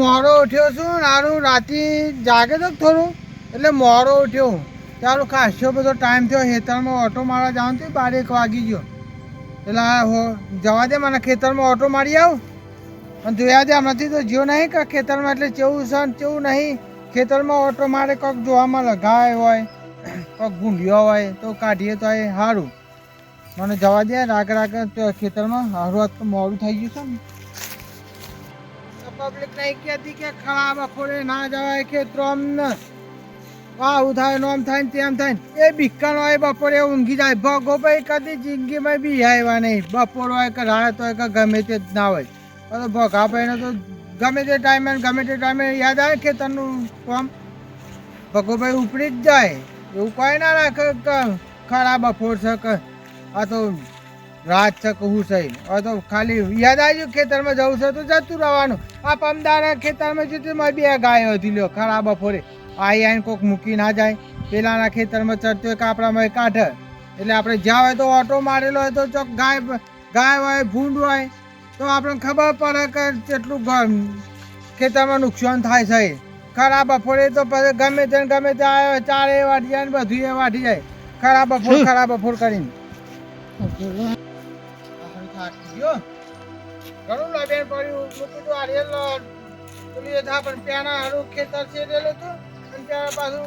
મોડો ઉઠ્યો છું ને હારું રાતે જાગે તો થોડું, એટલે મોડો ઉઠ્યો હું. તારું ખાસો બધો ટાઈમ થયો, ખેતરમાં ઓટો મારવા જવાનું તો બાર એક વાગી ગયો. એટલે હો, જવા દે મને ખેતરમાં ઓટો મારી આવ. અને જોયા દે નથી તો જ્યો નહીં કે ખેતરમાં, એટલે ચેવું છે ને કેવું નહીં. ખેતરમાં ઓટો મારે કોક જોવામાં લગાય હોય કોઈક ગુંડિયો હોય, તો કાઢીએ તો એ સારું. મને જવા દે, રાગ રાગ ખેતરમાં, હારું, આજ મોડું થઈ ગયું છે ને. પબ્લિક નહીં કહેતી કે ખરાબ બપોરે ના જવાય ખેતરોમ ને. આવું થાય નોમ થાય ને તેમ થાય ને. એ બિક્કણ હોય બપોરે ઊંઘી જાય. ભગો ભાઈ કદી જિંદગીમાં બી આવ્યા નહીં. બપોર હોય કે રાત હોય કે ગમે તે ના હોય. તો ભગા ભાઈને તો ગમે તે ટાઈમે ગમે તે ટાઈમે યાદ આવે ખેતરનું કામ. ભગો ભાઈ ઉપડી જ જાય. એવું કોઈ ના રાખે કે ખરાબ બપોર છે કે આ તો રાત છે કહું સહી હવે તો ખાલી યાદ આવ્યું ખેતરમાં જવું છે તો જતું રહેવાનું. આ પમદાના ખેતરમાં જતું મારી બે ગાયો હતી લ્યો ખરા બપોરે. આઈ આઈને કોક મૂકી ના જાય. પેલાના ખેતરમાં ચડતો હોય કાપડામાં કાઢે એટલે આપણે જ્યાં હોય તો ઓટો મારેલો હોય તો ચોક ગાય ગાય હોય ભૂંડ હોય. તો આપણને ખબર પડે કે કેટલું ખેતરમાં નુકસાન થાય છે. ખરા બપોરે તો પછી ગમે તે ગમે તે આવ્યો ચારે વાટી જાય ને બધું એ વાટી જાય. ખરા બપોર ખરા બપોર કરીને. ઘણું લાબેન પડ્યું. મૂકી કીધું આ રેલ પેલી થા પણ ત્યાંના હારું ખેતર છે રેલું હતું અને ત્યાં પાછું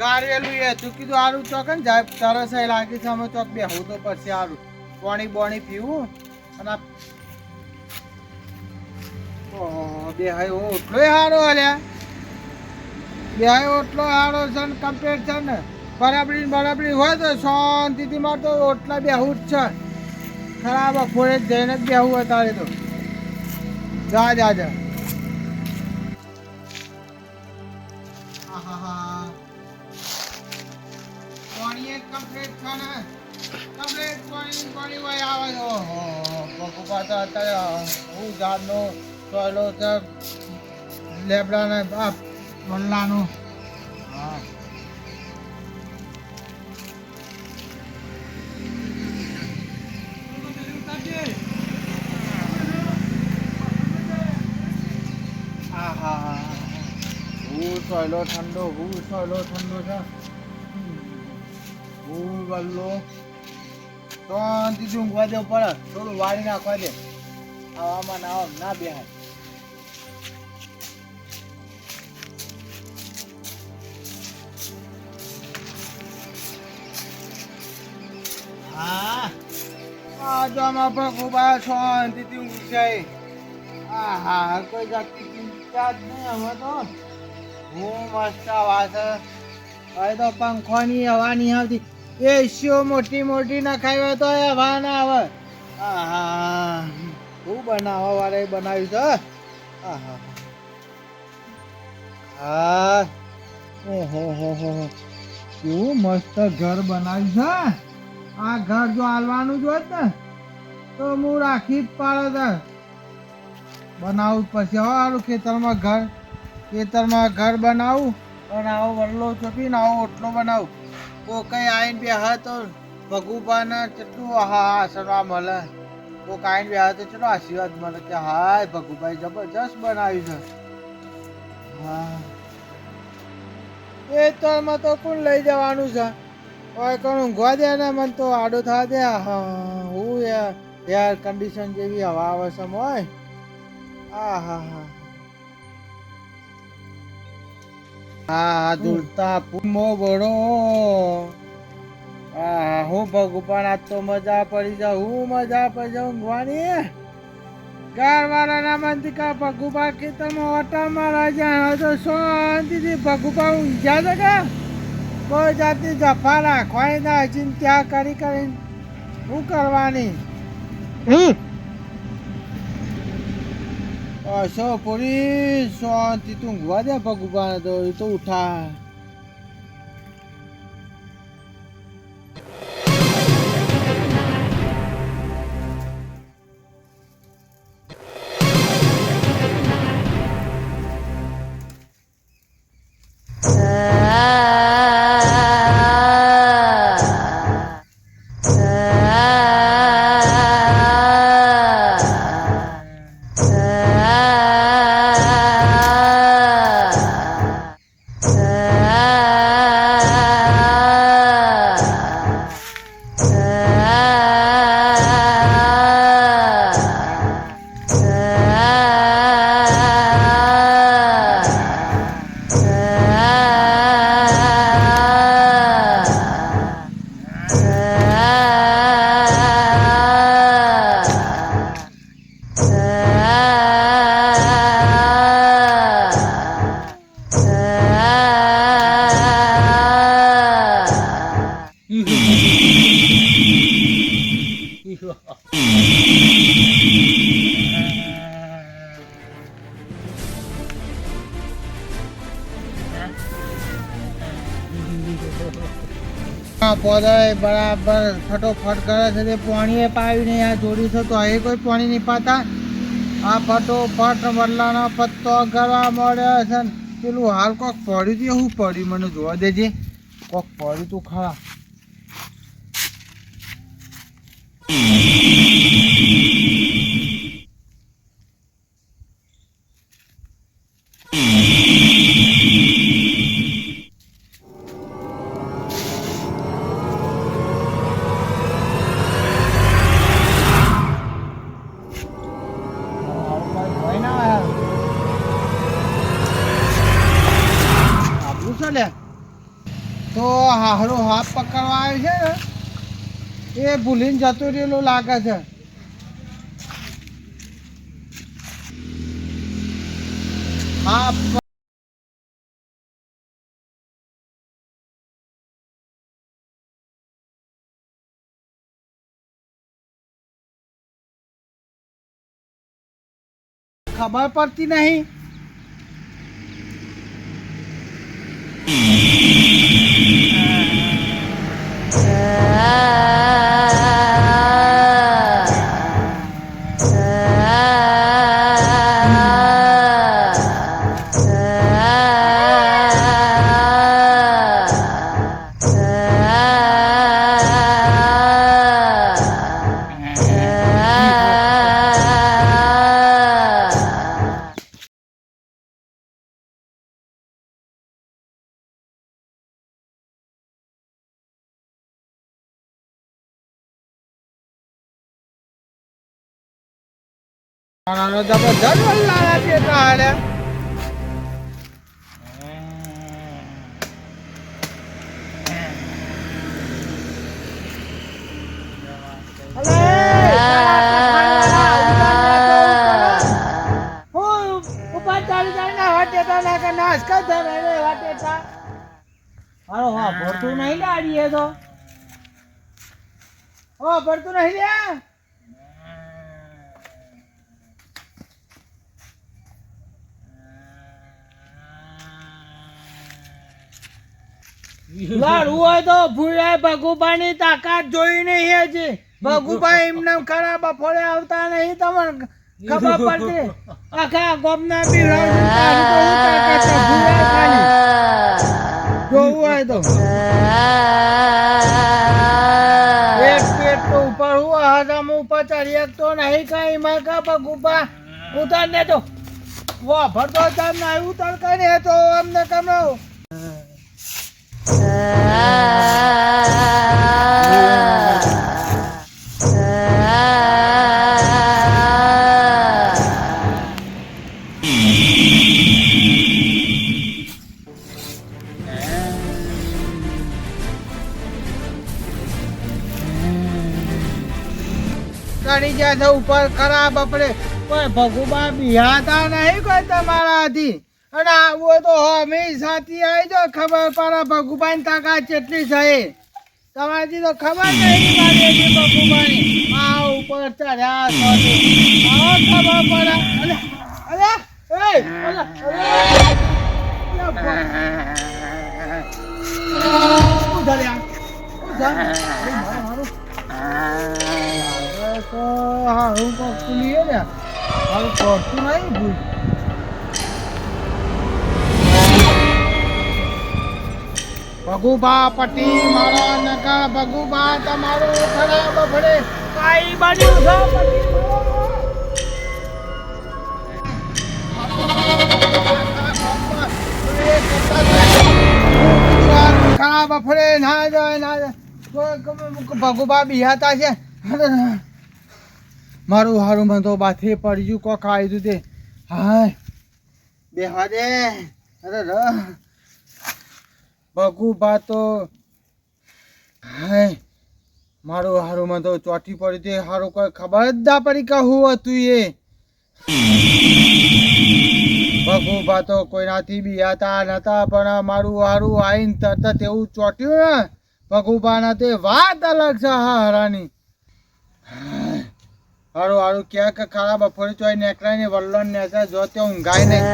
ગારેલું એ હતું. કીધું હારું ચોક ને જાય તરસ એ લાગી છે અમે ચોક બેહવું તો પડશે હારું. પાણી બોણી પીવું. અને આ ઓહો, બેહાય ઓટલો હારો અલ્યા બેહાય ઓટલો હારો છે ને કમ્પ્લેટ છે ને. બરાબરી બરાબરી હોય તો શાંતિથી મારતો ઓટલા બેહવું જ છે. ખરાબ બપોરે જઈને જ બેહવું અત્યારે તો. જા જા જા. પાણી એક complete છે ને complete પાણી પાણી આવે છે. અત્યારે હું જાતનો ટોયલો છે. લેબડાને આ વલ્લાનો હું સોયલો ઠંડો હું સોયલો ઠંડો છે. હું ગલ્લો શાંતિથી ઊંઘવા દેવું પડે? થોડું વાળી નાખવા દે. આવામાં ના ના બેહાય. હા. આ જો આપણે પણ ખૂબ આ શાંતિથી ઊંઘી જાય હા કોઈ જાતની ચિંતા જ નહીં હવે તો. હું મસ્ત છે હવે તો પંખોની હવા નહીં આવતી. એસીઓ મોટી મોટી ના હોય તો એ હવા ના આવે. આહા. હું બનાવવા વાળા બનાવ્યું છે ઓહો, હો હો કેવું મસ્ત ઘર બનાવ્યું છે આ ઘર જો હાલવાનું જ હોત ને, તો હું રાખી જ પાડત બનાવું પછી હવે સારું ખેતરમાં ઘર. ખેતરમાં ઘર બનાવું અને આવો વરલો ચોપીને આવો ઓટલો બનાવું. તો કઈ આવીને બે હા તો ભગુપાને કેટલું હા આશીર્વાદ મળે. તો કાંઈ બે હા તો ચલો આશીર્વાદ મળે કે હાય ભગુભાઈ જબરજસ્ત બનાવ્યું છે. હા. એ તો એમાં તો કોણ લઈ જવાનું છે? હવે કોણ ઊંઘવા દે ને મને તો આડો થવા દે. હા, હું યાર કન્ડિશન જેવી હવા આવે છે હોય આ હા હા હા દુલતા પૂમો બળો આ હું ભગવાન, આજ તો મજા પડી જાઉં, હું મજા પડી જાઉં ગવાની ઘરવાળાના મંદિકા ભગુબા કે તમે ઓટા મારા જાણો તો શાંતિથી ભગુબા ઊંઝા છે કે કોઈ જાતની જફા રાખવાની ના ચિંતા કરી કરીને શું કરવાની? અસો પૂરી શાંતિ તું ઊંઘવા દે ભગવાન તો એ તો ઉઠા. Uh... પોદાય બરાબર ફટોફટ કરે છે તે પાણીએ પાવીને આ જોડી છે. તો અહીં કોઈ પાણી નહીં પાતા આ ફટોફટ વડલાનો પત્તો કરવા મળ્યો છે પેલું હાલ કોક પડ્યું હતું એવું પડ્યું. મને જોવા દેજે. કોક પડ્યું તું ખરા. ને એ ભૂલીને જતો રહેલો લાગે છે. ખબર પડતી નહીં. નાનો જબરજસ્ત વલ્લાળા બેટા હાલે હાલો હા ભરતું નહીં લાડીએ તો. ઓ ભરતું નહીં લ્યા લાડવું હોય તો ભૂલાય ભગુભાઈ તાકાત જોઈ નહીં હજી ભગુભાઈ એમને ખરા બપોરે આવતા નહીં તમને ખબર પડતી. આખા ગોમના બી જોવું હોય તો. એક પેટ તો ઉપર હું હજામ ઉપર ચડી તો નહીં કઈ. કા ભગુભા ઉતાર ને તો વાહ ભરતો તમને ઉતાર કરીને તો અમને કમાવ ચડી ગયા છે ઉપર ખરાબ આપણે કોઈ ભગુબા બિહાતા નહીં કોઈ તમારાથી અને આવું તો હમી સાથી આવી જો ખબર પડે ભગુબાની તાકાત કેટલી છે તમારી તો ખબર નહીં ભગુબાની આ ઉપર ચડ્યા ખબર પડે. ઉધર અરે, મારું તો હારું કોક લીએ ને. નહીં ભૂલ ભગુભા પટી મારા નકા ભગુભા, તમારું ખરાબ બફડે કાઈ બાજુ છો પટી ના જાય ના જાય. ભગુભા બિહાતા છે. મારું હારું મને તો બાથે પડ્યું, કોક આવી હાય. બેહવા દે. અરે ભગુભા તો હાય, મારું હારું માં તો ચોટી પડી તે હારું કોઈ ખબર જ પડી કે હું હતું એ. ભગુભા તો કોઈનાથી હતા નતા, પણ મારું હારું આવીને તરત તેવું ચોટ્યું ને. ભગુભા તે વાત અલગ છે હા હરાની હારું હારું ક્યાંક ખરાબ બપોરે ચોય નેકળાય ને વલ્લો નેકળાય જો તે ઊંઘાય નહીં.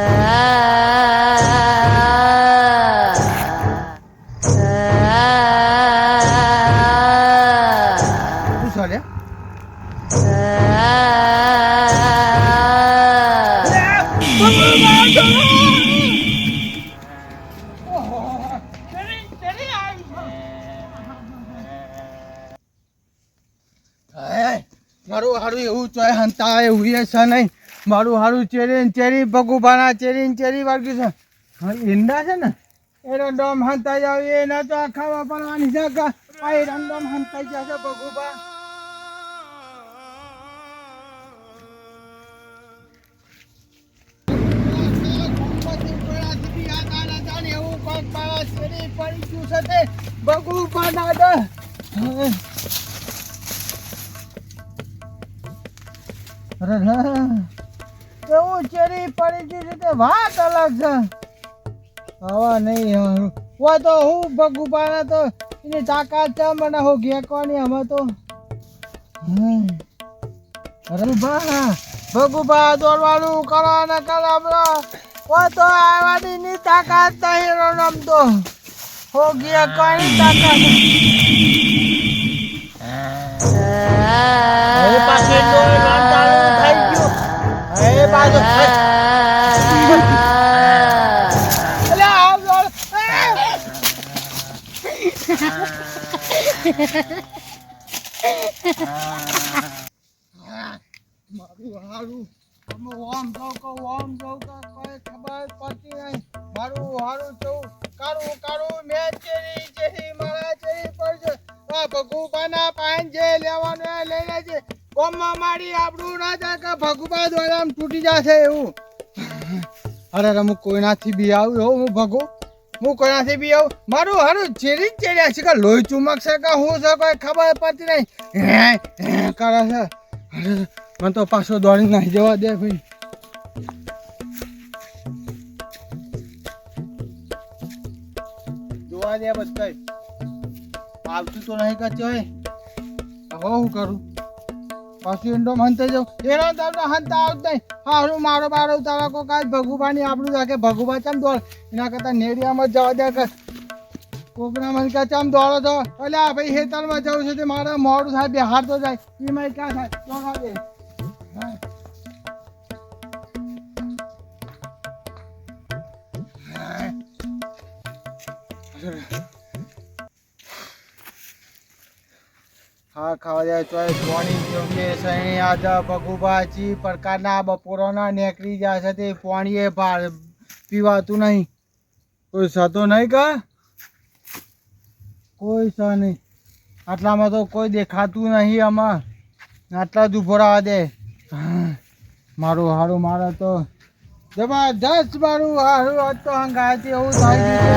મારું હારું એવું ચોય હંતા એવું છે નહીં. મારું હારું ચેરી ચેરી, ભગુભાના ચેરી ચેરી વાગ્યું છે. ઈંડા છે ને? એનો ડોમ હંતાઈ આવી એના તો આખા વાપરવાની છે કે આ એનો ડોમ હંતાઈ જશે ભગુભા ભગુભા દાદા અરે એવું ચેરી પડી ગઈ છે વાત અલગ છે. હવા નહીં હારું વા તો હું ભગુપાના તો એની તાકાત છે મને હું ઘેકવાની અમે તો. હમ. અરે ભા ભગુભા દોડવાનું કરો ને કરો વા તો આવવાની ની તાકાત નહીં રમતો હો ઘેકવાની તાકાત પાછી મારું તમે ઓમ જાવ ઓમ જાવ કે નહીં મારું હારું જવું કારું કારું મેં ચેરી ચેરી મારા ચેરી છે આ ભગુબાના લેવાનું એ લઈ લેજે ગોમમાં મારી આપણું ના થાય કે ભગુબા દ્વારા તૂટી જશે એવું અરે, હું કોઈનાથી બી આવું એવું હું ભગુ. હું કોઈનાથી બી આવું મારું હારું ચેરી જ ચેર્યા છે કે લોહી ચુમક છે કે હું છે કોઈ ખબર પડતી નહીં. કરે છે. અરે, મને તો પાછો દોડી નાખી જવા દે ભાઈ. જોવા દે બધા આવતું તો નહીં કચ્યો. હવે હું કરું? પાછું ઊંડો હંતે જાઉં એનો તમને હંતા આવત હારું, મારો મારો તારા કો કાંઈ ભગુભાની આપણું રાખે ભગુભા ચમ દોડ. એના કરતાં નેડિયામાં જવા દે કે કોકના મને કે ચમ દોડો તો એટલે આ ભાઈ હેતરમાં જવું છે તે મારા મોડું થાય બિહાર તો જાય એમાં ક્યાં થાય? દોડા દે હા. હા ખાવા જાય તો પોણી જોગે સણી આજ ભગુભાજી પ્રકારના બપોરોના નીકળી જાય છે તે પાણીએ ભાર પીવાતું નહીં. કોઈ સતો નહીં કા? કોઈ સ નહીં. આટલામાં તો કોઈ દેખાતું નહીં આમાં. આટલા જ ઊભો રહેવા દે. મારું હારું મારે તો જબરજસ્ત મારું હારું. હતું હંગાતી એવું થઈ ગયું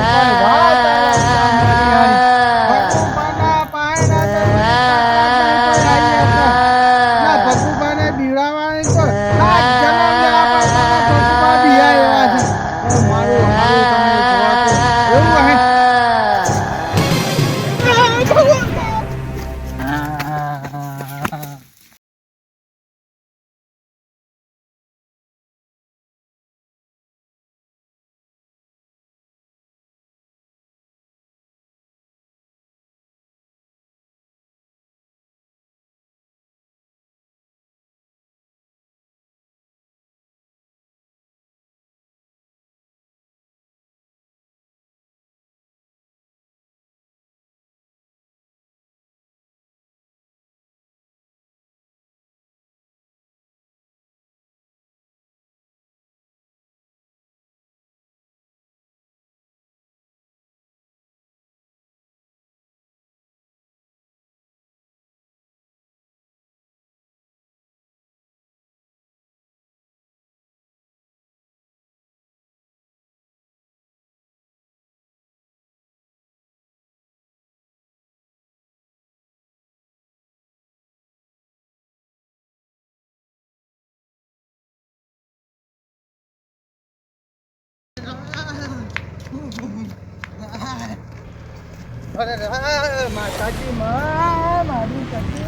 માતાજી મારી સતી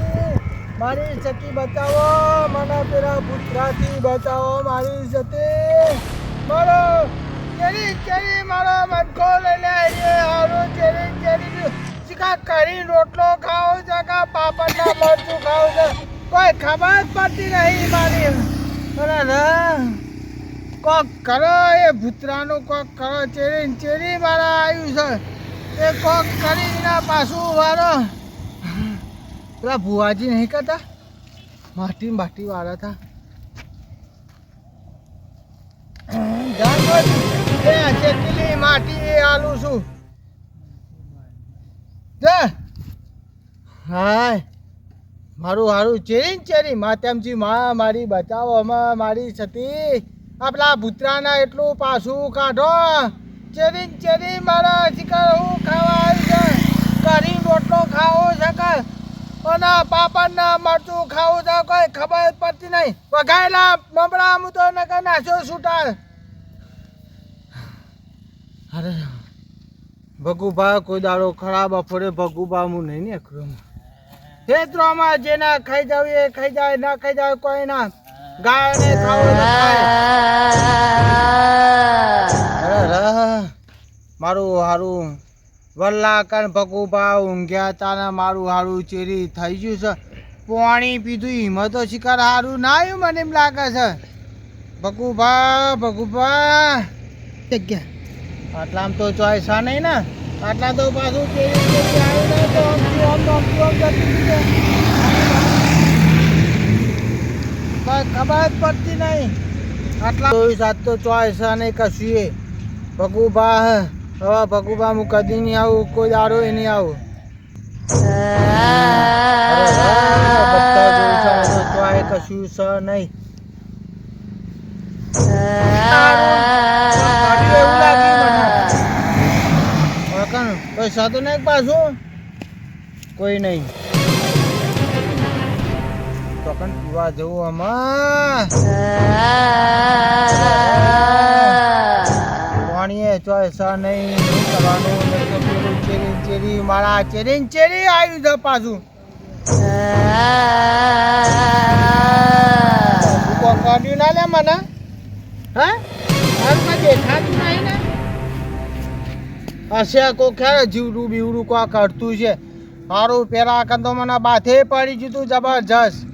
મારી સતી બચાવો, મને પેલા પુત્રાથી બચાવો, મારી સતી મારો ચેરી ચેરી, મારો મટકો લઈને આવીએ, હારો, ચેરી ચેરી. ચીકા કરી રોટલો ખાઓ છે કા પાપડના મરચું ખાઓ છે કોઈ ખબર પડતી નહીં મારી. બરાબર કોક કરો, એ ભૂતરાનું કોક કરો ચેરી ચેરી મારા આવ્યું છે. એ કોક કરીને પાછું વાળો પેલા ભુવાજી નહીં કરતા માટી માટી વાળા હતા. જાણો માટી આલું છું. હાય. મારું હારું ચેરી ચેરી માતેમજી મા મારી બચાવવામાં મારી સતી આપલા ભૂતરાના એટલું પાછું કાઢો. ચેરી ચેરી મારા શિકાર હું ખાવા આવી છે કરી રોટલો ખાવો છે કે? અને પાપડ ના મરચું ખાવું તો કોઈ ખબર પડતી નહીં. વઘાયેલા મમરા હું તો નકર નાખ્યો છૂટા. અરે, ભગુભા કોઈ દાડો ખરાબ અફોડે ભગુભા હું નહીં ને ખેતરોમાં જેના ખાઈ જાવ એ ખાઈ જાય, ના ખાઈ જાય, કોઈ ના. ગાયને મારું હારું વલ્લા કન ભગુભા ઊંઘ્યા તા ને મારું હારું ચેરી થઈ ગયું છે. પાણી પીધું હિંમત તો શિકાર હારું ના આવ્યું મને એમ લાગે છે. ભગુભા ભગુભા. જગ્યા. આટલામાં તો ચોઈસા નહીં ને? આટલા તો પાછું કેવી રીતે આવ્યું ને તો આમથી આમ આમ જતી રહી છે. કોઈ ખબર પડતી નહીં આટલા ચોવીસ આજ તો ચોઈસ નહીં કશું એ ભગુભા. હવે ભગુભા હું કદી નહીં આવું કોઈ દાડો એ નહીં આવું કશું સ નહીં? કોઈ સાધુ નહીં પાછું કોઈ નહીં કણ પીવા જવું આમાં. પાણીએ ચોસા નહીં કરવાનું ચેરી ચેરી, મારા ચેરી ચેરી આવ્યું છે પાછું. કાઢ્યું ના લે મને. હા? હશે કોઈ ક્યારે જીવડું બીવડું કોઈ કરતું છે. મારું પેલા કંદો મને બાથે પડી જતું જબરજસ્ત.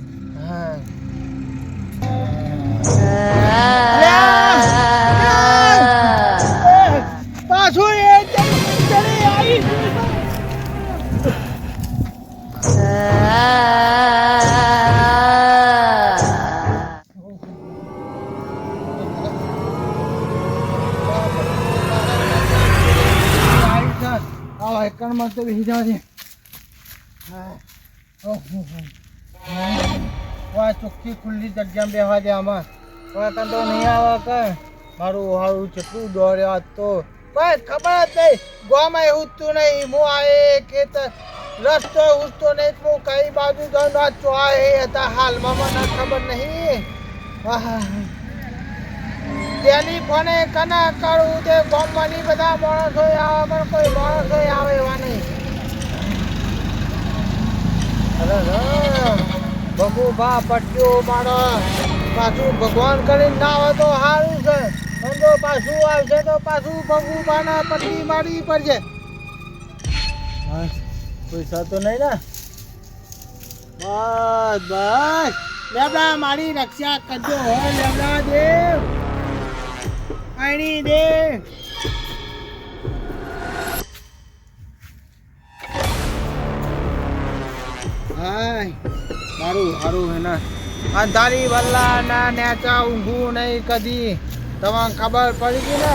ખુલ્લી બેહવા દે આમાં. કાં તો નહીં આવે કે? મારું હારું કેટલું દોડ્યો તો બસ ખબર જ નહીં. ગોમાં એવું તું નહીં. હું આ કે રસ્તો ઉસતો નહીં. હું કઈ બાજુ આ ચોય હતા હાલમાં મને ખબર નહીં. આહા. ટેલિફોને કના કરું તે ગામમાંની બધા માણસો આવે પણ કોઈ માણસો આવે એવા નહીં. અરે બબુભા પટ્ટીઓ મારો પાછું ભગવાન કરીને ના આવે તો સારું છે. અને જો પાછું આવશે તો પાછું બબુભાના પટ્ટી મારવી પડશે. પૈસા થતો નહીં ને. બસ બસ. લેબડા, મારી રક્ષા કરજો. હો, લેબડા દેવ. આણી દે હાય. સારું હે ને. અંધારી વલ્લા ના નેચા ઊંઘું નહીં કદી. તમને ખબર પડી ગઈ ને?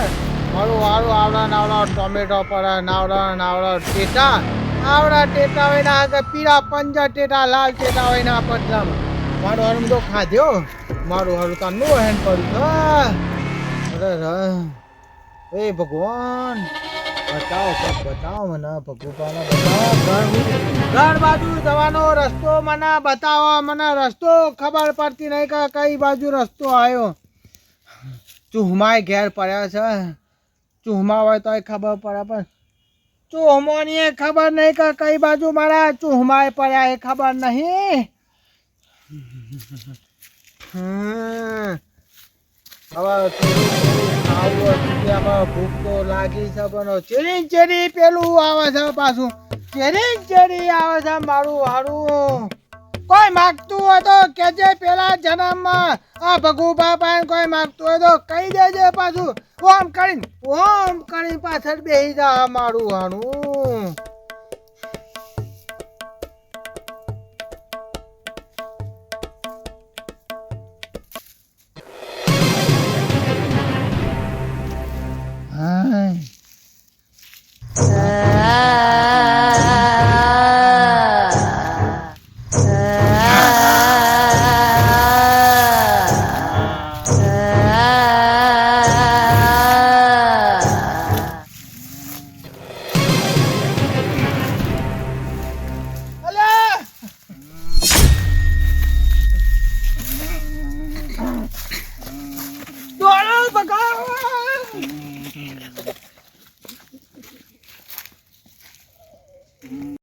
મારું સારું આવડા નાવડા, ટોમેટો પડે નાવડા નાવડા, ટેટા. આવડા ટેટા હોય ના આગળ પીળા પંજા ટેટા, લાલ ટેટા હોય ના પતલામાં મારું હારું તો ખાધ્યો? મારું હારું તાનું હેન પડ્યું. અરે એ ભગવાન. બતાવો બતાવો મને ભગવાન બતાવો. ઘર બાજુ જવાનો રસ્તો મને બતાવો, મને રસ્તો ખબર પડતી નહીં કે કઈ બાજુ રસ્તો આવ્યો. ચૂહમાય ઘેર પડ્યા છે. ચૂહમા હોય તોય ખબર પડે, પણ ચૂહમોની એ ખબર નહીં કે કઈ બાજુ મારા ચૂહમાય પડ્યા, એ ખબર નહીં. હમ. હવે તો લાગી છે, પણ ચેરી પેલું આવે છે પાછું. ચેરી ચેરી આવે છે મારું હારું. કોઈ માગતું હોય તો કેજે પેલા જન્મમાં. આ ભગુ બાપા કોઈ માગતું હોય તો કહી દેજે પાછું. ઓમ કરીને ઓમ કરીને પાછળ બેસી જા મારું હાનું